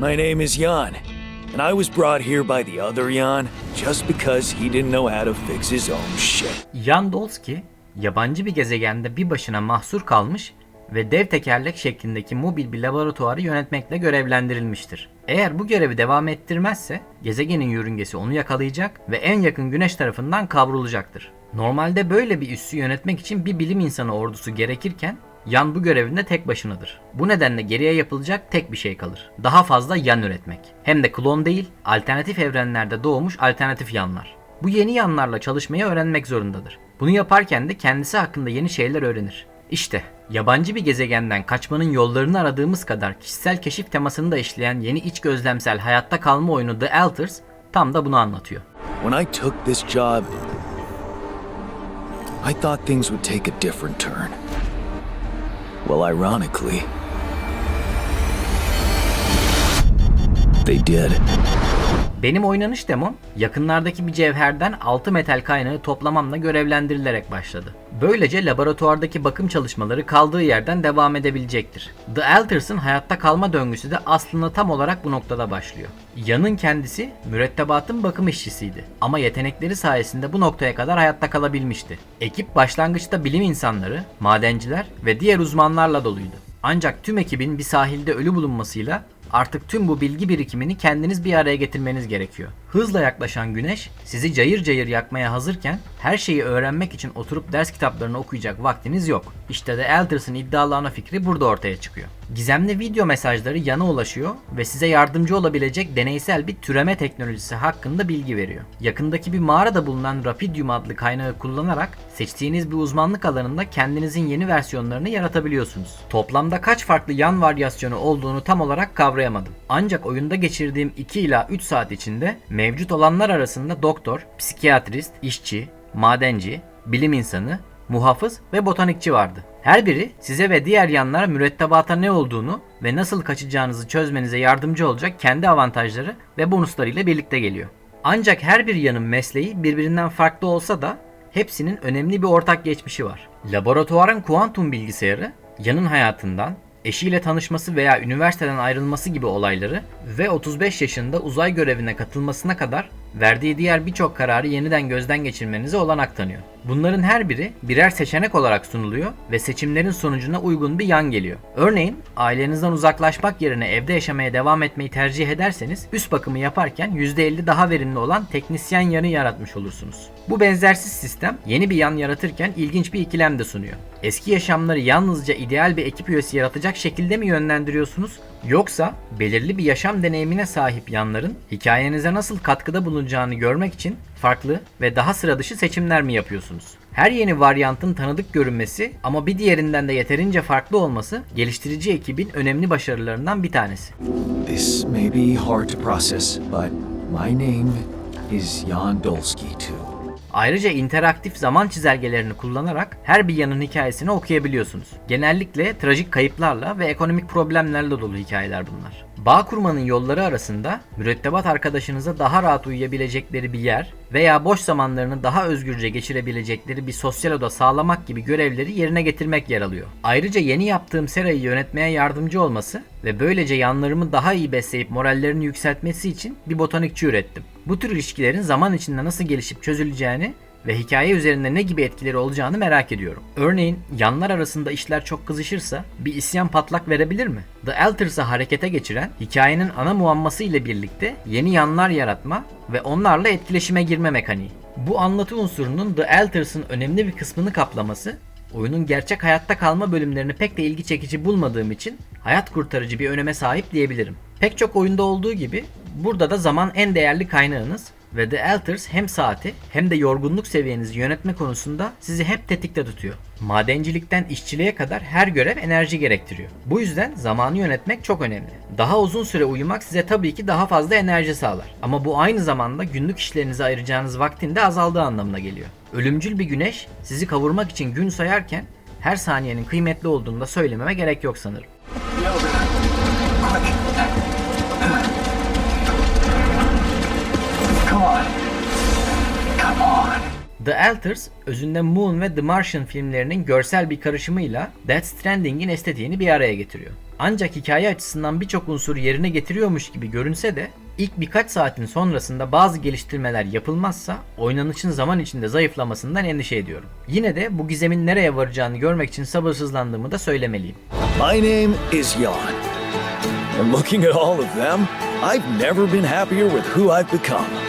My name is Jan, and I was brought here by the other Jan just because he didn't know how to fix his own shit. Jan Dolski, yabancı bir gezegende bir başına mahsur kalmış ve dev tekerlek şeklindeki mobil bir laboratuvarı yönetmekle görevlendirilmiştir. Eğer bu görevi devam ettirmezse gezegenin yörüngesi onu yakalayacak ve en yakın güneş tarafından kavrulacaktır. Normalde böyle bir üssü yönetmek için bir bilim insanı ordusu gerekirken Yan bu görevinde tek başınadır. Bu nedenle geriye yapılacak tek bir şey kalır. Daha fazla yan üretmek. Hem de klon değil, alternatif evrenlerde doğmuş alternatif yanlar. Bu yeni yanlarla çalışmayı öğrenmek zorundadır. Bunu yaparken de kendisi hakkında yeni şeyler öğrenir. İşte yabancı bir gezegenden kaçmanın yollarını aradığımız kadar kişisel keşif temasını da işleyen yeni iç gözlemsel hayatta kalma oyunu The Alters tam da bunu anlatıyor. When I took this job, I thought things would take a different turn. Well, ironically, they did. Benim oynanış demom yakınlardaki bir cevherden 6 metal kaynağı toplamamla görevlendirilerek başladı. Böylece laboratuvardaki bakım çalışmaları kaldığı yerden devam edebilecektir. The Alters'ın hayatta kalma döngüsü de aslında tam olarak bu noktada başlıyor. Yan'ın kendisi mürettebatın bakım işçisiydi ama yetenekleri sayesinde bu noktaya kadar hayatta kalabilmişti. Ekip başlangıçta bilim insanları, madenciler ve diğer uzmanlarla doluydu. Ancak tüm ekibin bir sahilde ölü bulunmasıyla Artık tüm bu bilgi birikimini kendiniz bir araya getirmeniz gerekiyor. Hızla yaklaşan güneş sizi cayır cayır yakmaya hazırken her şeyi öğrenmek için oturup ders kitaplarını okuyacak vaktiniz yok. İşte de Elders'ın iddialı ana fikri burada ortaya çıkıyor. Gizemli video mesajları yana ulaşıyor ve size yardımcı olabilecek deneysel bir türeme teknolojisi hakkında bilgi veriyor. Yakındaki bir mağarada bulunan Rapidium adlı kaynağı kullanarak seçtiğiniz bir uzmanlık alanında kendinizin yeni versiyonlarını yaratabiliyorsunuz. Toplamda kaç farklı yan varyasyonu olduğunu tam olarak kavrayamadım. Ancak oyunda geçirdiğim 2 ila 3 saat içinde mevcut olanlar arasında doktor, psikiyatrist, işçi, madenci, bilim insanı, muhafız ve botanikçi vardı. Her biri size ve diğer yanlara mürettebata ne olduğunu ve nasıl kaçacağınızı çözmenize yardımcı olacak kendi avantajları ve bonuslarıyla birlikte geliyor. Ancak her bir yanın mesleği birbirinden farklı olsa da hepsinin önemli bir ortak geçmişi var. Laboratuvarın kuantum bilgisayarı yanın hayatından, eşiyle tanışması veya üniversiteden ayrılması gibi olayları ve 35 yaşında uzay görevine katılmasına kadar verdiği diğer birçok kararı yeniden gözden geçirmenize olanak tanıyor. Bunların her biri birer seçenek olarak sunuluyor ve seçimlerin sonucuna uygun bir yan geliyor. Örneğin ailenizden uzaklaşmak yerine evde yaşamaya devam etmeyi tercih ederseniz üst bakımı yaparken %50 daha verimli olan teknisyen yanı yaratmış olursunuz. Bu benzersiz sistem yeni bir yan yaratırken ilginç bir ikilem de sunuyor. Eski yaşamları yalnızca ideal bir ekip üyesi yaratacak şekilde mi yönlendiriyorsunuz Yoksa belirli bir yaşam deneyimine sahip yanların hikayenize nasıl katkıda bulunacağını görmek için farklı ve daha sıra dışı seçimler mi yapıyorsunuz? Her yeni varyantın tanıdık görünmesi ama bir diğerinden de yeterince farklı olması geliştirici ekibin önemli başarılarından bir tanesi. This may be hard to process, but my name is Jan Dolsky too. Ayrıca interaktif zaman çizelgelerini kullanarak her bir yanın hikayesini okuyabiliyorsunuz. Genellikle trajik kayıplarla ve ekonomik problemlerle dolu hikayeler bunlar. Bağ kurmanın yolları arasında mürettebat arkadaşınıza daha rahat uyuyabilecekleri bir yer veya boş zamanlarını daha özgürce geçirebilecekleri bir sosyal oda sağlamak gibi görevleri yerine getirmek yer alıyor. Ayrıca yeni yaptığım serayı yönetmeye yardımcı olması ve böylece yanlarımı daha iyi besleyip morallerini yükseltmesi için bir botanikçi ürettim. Bu tür ilişkilerin zaman içinde nasıl gelişip çözüleceğini ve hikaye üzerinde ne gibi etkileri olacağını merak ediyorum. Örneğin yanlar arasında işler çok kızışırsa bir isyan patlak verebilir mi? The Elters'ı harekete geçiren hikayenin ana muamması ile birlikte yeni yanlar yaratma ve onlarla etkileşime girme mekaniği. Bu anlatı unsurunun The Elters'ın önemli bir kısmını kaplaması oyunun gerçek hayatta kalma bölümlerini pek de ilgi çekici bulmadığım için hayat kurtarıcı bir öneme sahip diyebilirim. Pek çok oyunda olduğu gibi burada da zaman en değerli kaynağınız ve The Alters hem saati hem de yorgunluk seviyenizi yönetme konusunda sizi hep tetikte tutuyor. Madencilikten işçiliğe kadar her görev enerji gerektiriyor. Bu yüzden zamanı yönetmek çok önemli. Daha uzun süre uyumak size tabii ki daha fazla enerji sağlar. Ama bu aynı zamanda günlük işlerinize ayıracağınız vaktin de azaldığı anlamına geliyor. Ölümcül bir güneş sizi kavurmak için gün sayarken her saniyenin kıymetli olduğunu da söylememe gerek yok sanırım. The Alters, özünde Moon ve The Martian filmlerinin görsel bir karışımıyla Death Stranding'in estetiğini bir araya getiriyor. Ancak hikaye açısından birçok unsur yerine getiriyormuş gibi görünse de ilk birkaç saatin sonrasında bazı geliştirmeler yapılmazsa oynanışın zaman içinde zayıflamasından endişe ediyorum. Yine de bu gizemin nereye varacağını görmek için sabırsızlandığımı da söylemeliyim. My name is Jan. And looking at all of them, I've never been happier with who I've become.